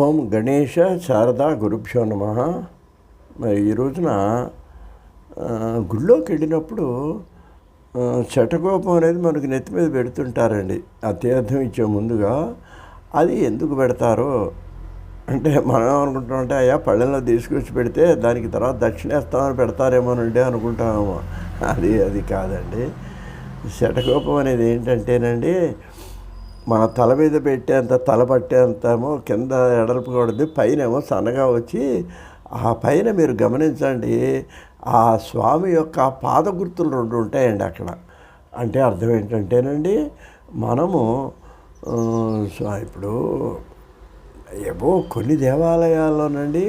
ఓం గణేష శారదా గురుభ్యో నమ. మరి ఈ రోజున గుళ్ళోకి వెళ్ళినప్పుడు చటకోపం అనేది మనకు నెత్తి మీద పెడుతుంటారండి. ఆ తీర్థం ఇచ్చే ముందుగా అది ఎందుకు పెడతారో? అంటే మనం అనుకుంటామంటే అయ్యా పళ్ళెంలో తీసుకొచ్చి పెడితే దానికి తర్వాత దక్షిణేస్తామని పెడతారేమోనండి అనుకుంటాము అది అది కాదండి. శటకోపం అనేది ఏంటంటేనండి మన తల మీద పెట్టేంత తల పట్టేంతమో కింద ఎడల్పు కూడదు పైన ఏమో సన్నగా వచ్చి ఆ పైన మీరు గమనించండి ఆ స్వామి యొక్క పాద గుర్తులు రెండు ఉంటాయండి అక్కడ. అంటే అర్థం ఏంటంటేనండి మనము ఇప్పుడు ఏవో కొన్ని దేవాలయాల్లోనండి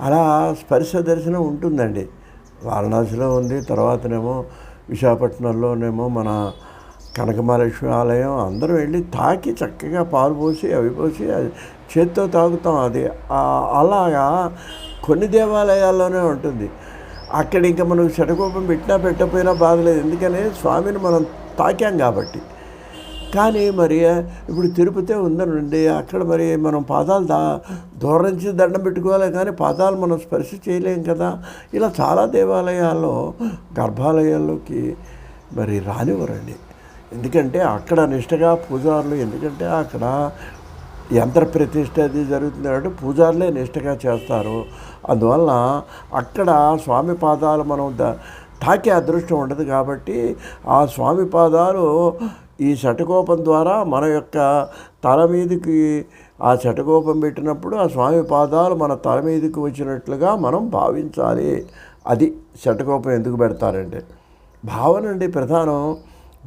అలా స్పర్శ దర్శనం ఉంటుందండి. వారణాసిలో ఉంది తర్వాతనేమో విశాఖపట్నంలోనేమో మన కనకమహాలక్ష్మి ఆలయం అందరూ వెళ్ళి తాకి చక్కగా పాలు పోసి అవి పోసి అది చేత్తో తాగుతాం. అది అలాగా కొన్ని దేవాలయాల్లోనే ఉంటుంది. అక్కడ ఇంకా మనం శటకోపం పెట్టినా పెట్టకపోయినా బాధలేదు ఎందుకని? స్వామిని మనం తాకాం కాబట్టి. కానీ మరి ఇప్పుడు తిరుపతి ఉందనండి అక్కడ మరి మనం పాదాలు దా దూరం నుంచి దండం పెట్టుకోవాలి కానీ పాదాలు మనం స్పర్శ చేయలేం కదా. ఇలా చాలా దేవాలయాల్లో గర్భాలయాల్లోకి మరి రానివ్వరండి. ఎందుకంటే అక్కడ నిష్టగా పూజారులు ఎందుకంటే అక్కడ యంత్ర ప్రతిష్ట అది జరుగుతుంది కాబట్టి పూజారులే నిష్టగా చేస్తారు. అందువల్ల అక్కడ స్వామి పాదాలు మనం తాకే అదృష్టం ఉండదు కాబట్టి ఆ స్వామి పాదాలు ఈ శటకోపం ద్వారా మన యొక్క తల మీదకి ఆ శటకోపం పెట్టినప్పుడు ఆ స్వామి పాదాలు మన తల మీదకి వచ్చినట్లుగా మనం భావించాలి. అది శటకోపం ఎందుకు పెడతారంటే భావన అండి ప్రధానం.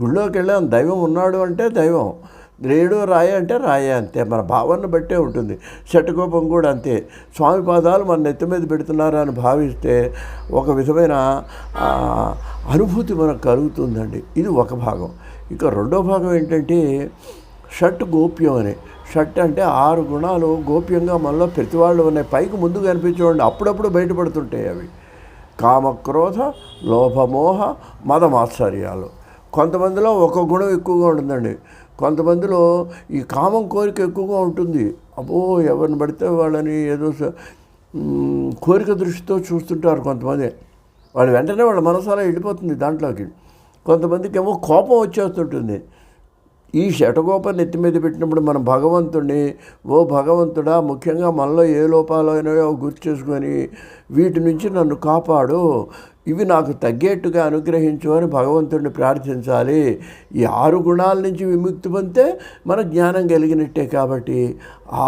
గుళ్ళోకి వెళ్ళాం. దైవం ఉన్నాడు అంటే దైవం. లేడు రాయ అంటే రాయ అంతే. మన భావన బట్టే ఉంటుంది. శటకోపం కూడా అంతే. స్వామి పాదాలు మన నెత్తి మీద పెడుతున్నారు అని భావిస్తే ఒక విధమైన అనుభూతి మనకు కలుగుతుందండి. ఇది ఒక భాగం. ఇక రెండో భాగం ఏంటంటే షట్ గోప్యం అని. షట్ అంటే ఆరు గుణాలు గోప్యంగా మనలో ప్రతి వాళ్ళు ఉన్నాయి. పైకి ముందు కనిపించండి అప్పుడప్పుడు బయటపడుతుంటాయి అవి. కామక్రోధ లోభమోహ మదమాశ్చర్యాలు కొంతమందిలో ఒక గుణం ఎక్కువగా ఉంటుందండి. కొంతమందిలో ఈ కామం కోరిక ఎక్కువగా ఉంటుంది. అబ్బో ఎవరిని పడితే వాళ్ళని ఏదో కోరిక దృష్టితో చూస్తుంటారు కొంతమంది. వాళ్ళు వెంటనే వాళ్ళ మనసు అలా వెళ్ళిపోతుంది దాంట్లోకి. కొంతమందికి ఏమో కోపం వచ్చేస్తుంటుంది. ఈ శటగోపం నెత్తి మీద పెట్టినప్పుడు మనం భగవంతుడిని ఓ భగవంతుడా ముఖ్యంగా మనలో ఏ లోపాలు అయినాయో గుర్తు చేసుకొని వీటి నుంచి నన్ను కాపాడు. ఇవి నాకు తగ్గేట్టుగా అనుగ్రహించు అని భగవంతుడిని ప్రార్థించాలి. ఈ ఆరు గుణాల నుంచి విముక్తి పొందితే మన జ్ఞానం కలిగినట్టే కాబట్టి ఆ